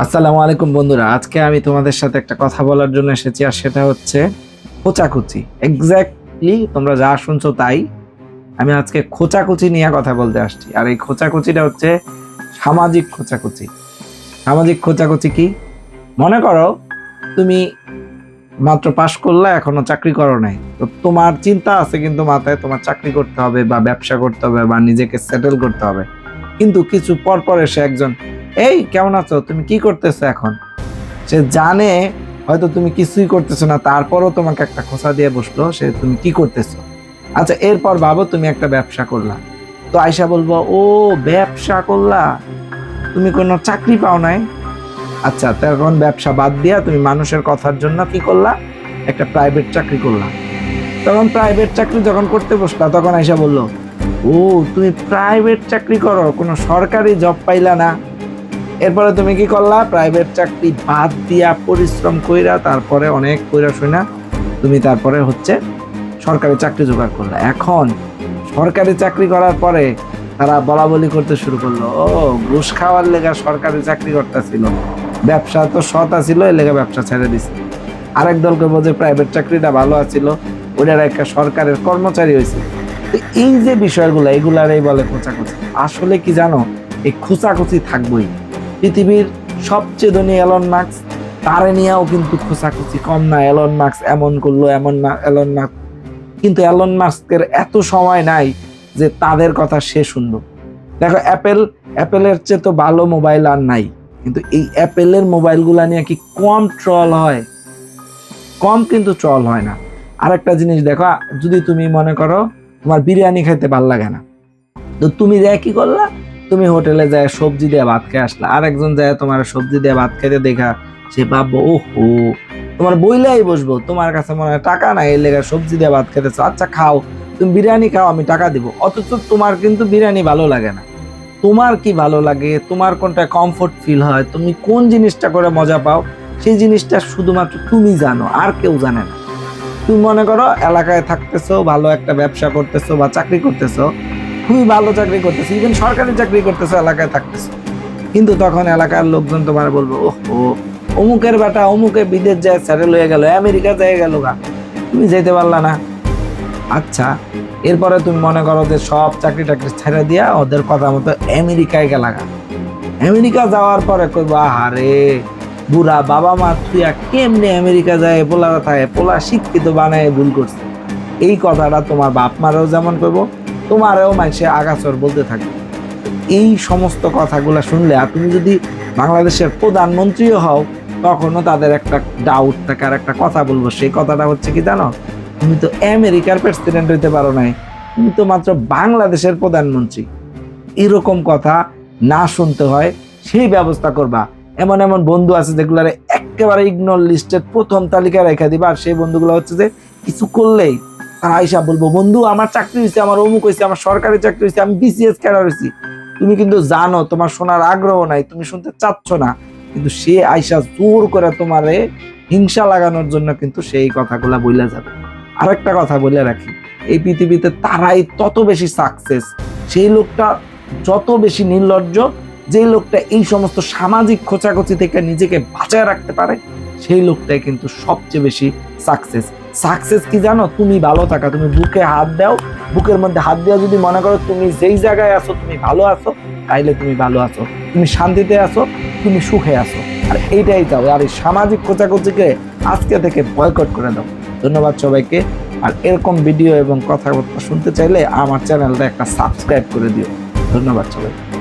আসসালামু আলাইকুম বন্ধুরা, আজকে আমি তোমাদের সাথে একটা কথা বলার জন্য এসেছি আর সেটা হচ্ছে খোঁচাকুচি এক্স্যাক্টলি তোমরা যা শুনছো তাই। আমি আজকে খোঁচাকুচি নিয়ে কথা বলতে আসছি। আর এই খোঁচাকুচিটা হচ্ছে সামাজিক খোঁচাকুচি সামাজিক খোঁচাকুচি কি? মনে করো তুমি মাত্র পাশ করলে, এখনও চাকরি করো নাই। তো তোমার চিন্তা আছে কিন্তু মাথায়, তোমার চাকরি করতে হবে বা ব্যবসা করতে হবে বা নিজেকে সেটেল করতে হবে। কিন্তু কিছু পর পর এসে একজন এই, কেমন আছো? তুমি কি করতেছো এখন? সে জানে, হয়তো তুমি কিছুই করতেছো না। তারপরও তোমাকে একটা খোসা দিয়ে বসল সে, তুমি কি করতেছো? আচ্ছা এরপর ভাবো তুমি একটা ব্যবসা করলা। তো আয়সা বলব, ও, ব্যবসা করলা? তুমি কোনো চাকরি পাও নাই? আচ্ছা তখন ব্যবসা বাদ দিয়া তুমি মানুষের কথার জন্য কি করলা? একটা প্রাইভেট চাকরি করলা। তখন প্রাইভেট চাকরি যখন করতে বসলা, তখন আয়সা বলল, ও, তুমি প্রাইভেট চাকরি করো, কোনো সরকারি জব পাইলা না? এরপরে তুমি কি করলা? প্রাইভেট চাকরি বাদ দিয়া পরিশ্রম কইরা তারপরে অনেক কইরা শুনা তুমি তারপরে হচ্ছে সরকারি চাকরি জোগাড় করলা। এখন সরকারি চাকরি করার পরে তারা বলা বলি করতে শুরু করল, ও, ঘুষ খাওয়ার লেগা সরকারি চাকরি করতেছিল। ব্যবসা তো সৎ আছিল, এর লেগে ব্যবসা ছেড়ে দিছে। আরেক দলকে বোঝে প্রাইভেট চাকরিটা ভালো আছিল ওটার একটা সরকারের কর্মচারী হয়েছে এই যে বিষয়গুলো, এগুলারই বলে খোঁচাখুচি। আসলে কি জানো, এই খোঁচাখুচি থাকবোই। পৃথিবীর সবচেয়ে ধনী এলন মার্কস তারে নিয়েও কিন্তু খোঁচাখুচি। কম না এলন মার্কস এমন করল, এমন না এলন মার্কস কিন্তু এলন মার্কসের এত সময় নাই যে তাদের কথা সে শুনব দেখো অ্যাপেল অ্যাপেলের চেয়ে তো ভালো মোবাইল আর নাই। কিন্তু এই অ্যাপেলের মোবাইলগুলা নিয়ে কি কম ট্রল হয়? কম কিন্তু ট্রল হয় না। আরেকটা জিনিস দেখো, যদি তুমি মনে করো, তোমার বিরিয়ানি খাইতে ভালো লাগে না। তো তুমি যায় কি করলা? তুমি হোটেলে যায় সবজি দিয়ে ভাত খেয়ে আসলা আরেকজন যায় তোমার সবজি দিয়ে ভাত খেতে দেখা, সে ভাববো, ওহো, তোমার বইলাই বসবো, তোমার কাছে মনে হয় টাকা নাই, এর লেগে সবজি দিয়ে ভাত খেতেছো আচ্ছা খাও, তুমি বিরিয়ানি খাও, আমি টাকা দিব। অথচ তোমার কিন্তু বিরিয়ানি ভালো লাগে না। তোমার কি ভালো লাগে? তোমার কোনটা কমফোর্ট ফিল হয়? তুমি কোন জিনিসটা করে মজা পাও? সেই জিনিসটা শুধুমাত্র তুমি জানো, আর কেউ জানে না। তুমি মনে করো, এলাকায় থাকতেছো, ভালো একটা ব্যবসা করতেছো বা চাকরি করতেছো খুবই ভালো চাকরি করতেছো ইভেন সরকারি চাকরি করতেছে, এলাকায় থাকতেছে। কিন্তু তখন এলাকার লোকজন তোমার বলব, ওহো অমুকের বেটা, অমুকে বিদেশ যায় স্যারেল হয়ে গেল, আমেরিকা যায় গেল গা। তুমি যেতে পারলা না। আচ্ছা এরপরে তুমি মনে করো যে সব চাকরি টাকরি ছেড়ে দিয়া ওদের কথা মতো আমেরিকায় গেলা গা। আমেরিকা যাওয়ার পরে কইবো, আহারে, বুড়া বাবা মা তুইয়া কেমনে আমেরিকা যায় পোলা থাকে পোলা শিক্ষিত বানায় ভুল করছে? এই কথাটা তোমার বাপ মারাও যেমন কইবো তোমারও মানুষে আগাছর বলতে থাকবে এই সমস্ত কথাগুলো শুনলে তুমি যদি বাংলাদেশের প্রধানমন্ত্রীও হও তখনও তাদের একটা ডাউট থাকে আর একটা কথা বলব। সেই কথাটা হচ্ছে কি জানো? তুমি তো আমেরিকার প্রেসিডেন্ট হইতে পারো নাই। তুমি তো মাত্র বাংলাদেশের প্রধানমন্ত্রী। এরকম কথা না শুনতে হয়, সেই ব্যবস্থা করবা। এমন এমন বন্ধু আছে যেগুলার একেবারে ইগনোর লিস্টের প্রথম তালিকায় রেখে দিবা। আর সেই বন্ধুগুলো হচ্ছে যে কিছু করলেই তারা আইসা বলব, বন্ধু, আমার চাকরি হয়েছে আমার অমুক হয়েছে আমার সরকারি চাকরি হয়েছে আমি বিসিএস ক্যাডার হয়েছি তুমি কিন্তু জানো, তোমার শোনার আগ্রহ নাই, তুমি শুনতে চাচ্ছ না। কিন্তু সে আইসা জোর করে তোমারে হিংসা লাগানোর জন্য কিন্তু সেই কথাগুলা বইলা যাবে। আরেকটা কথা বলে রাখি, এই পৃথিবীতে তারাই তত বেশি সাকসেস সেই লোকটা যত বেশি নির্লজ্জ যে লোকটা এই সমস্ত সামাজিক খোঁচাখুচি থেকে নিজেকে বাঁচায় রাখতে পারে সেই লোকটাই কিন্তু সবচেয়ে বেশি সাকসেস সাকসেস কি জানো? তুমি ভালো থাকা, তুমি বুকে হাত দাও, বুকের মধ্যে হাত দেওয়া যদি মনে করো তুমি যেই জায়গায় আছো, তুমি ভালো আছো, তাইলে তুমি ভালো আছো। তুমি শান্তিতে আছো, তুমি সুখে আছো। আর এইটাই চাও। আর এই সামাজিক খোঁচাখুচিকে আজকে থেকে বয়কট করে দাও। ধন্যবাদ সবাইকে। আর এরকম ভিডিও এবং কথাবার্তা শুনতে চাইলে আমার চ্যানেলটা একটা সাবস্ক্রাইব করে দিও। ধন্যবাদ সবাই